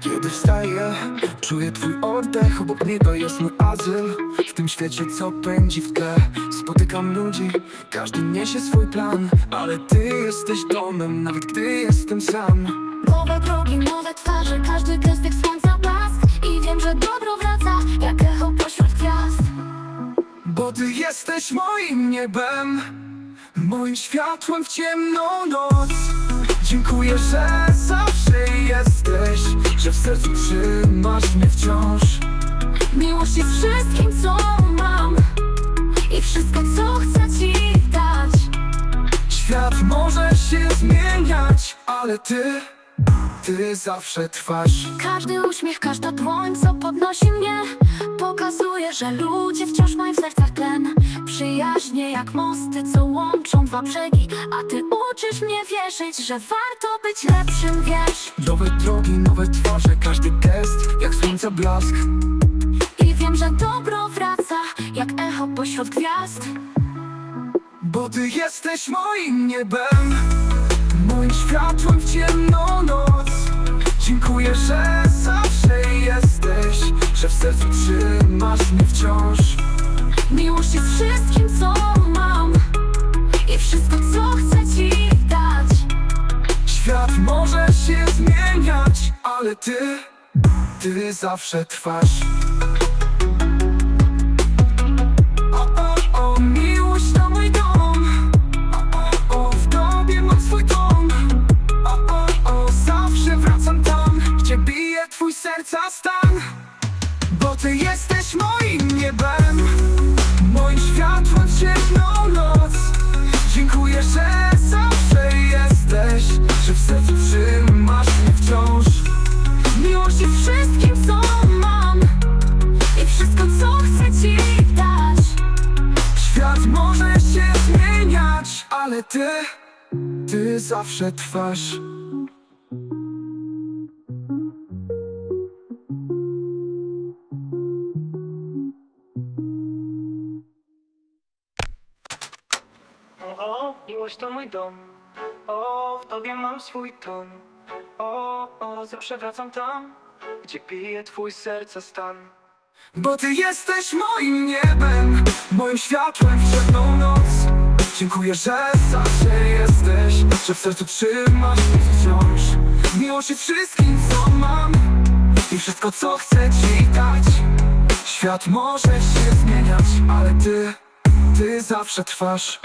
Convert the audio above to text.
Gdy wstaję, czuję twój oddech Obok mnie to jest mój azyl. W tym świecie co pędzi w tle Spotykam ludzi, każdy niesie swój plan Ale ty jesteś domem, nawet gdy jestem sam. Nowe drogi, nowe twarze, każdy gest jak słońca blask. I wiem, że dobro wraca, jak echo pośród gwiazd. Bo ty jesteś moim niebem Moim światłem w ciemną noc. Dziękuję, że zawsze jesteś sercu trzymasz mnie wciąż. Miłość jest wszystkim, co mam I wszystko, co chcę ci dać. Świat może się zmieniać, ale ty, ty zawsze trwasz. Każdy uśmiech, każda dłoń, co podnosi mnie Pokazuje, że ludzie wciąż mają w sercach tlen. Przyjaźnie jak mosty, co łączą dwa brzegi. A ty uczysz mnie wierzyć, że warto być lepszym, wiesz? Nowe drogi, nowe twarze, blask. I wiem, że dobro wraca, jak echo pośród gwiazd. Bo ty jesteś moim niebem Moim światłem w ciemną noc. Dziękuję, że zawsze jesteś Że w sercu trzymasz mnie wciąż. Miłość jest wszystkim, co mam I wszystko, co chcę ci dać. Świat może się zmieniać, ale ty, ty zawsze trwasz O, o, o, miłość to mój dom. O, o, o, w tobie mam swój dom o, o, zawsze wracam tam, gdzie bije twój serca stan. Bo ty jesteś moim niebem Ale ty, ty zawsze trwasz O, miłość to mój dom. O, w tobie mam swój ton. O, o, zawsze wracam tam, gdzie bije twój serca stan. Bo ty jesteś moim niebem Moim światłem w ciemną noc Dziękuję, że zawsze jesteś Że w sercu trzymasz mnie wciąż. Miłość jest wszystkim, co mam I wszystko, co chcę ci dać. Świat może się zmieniać Ale ty, ty zawsze trwasz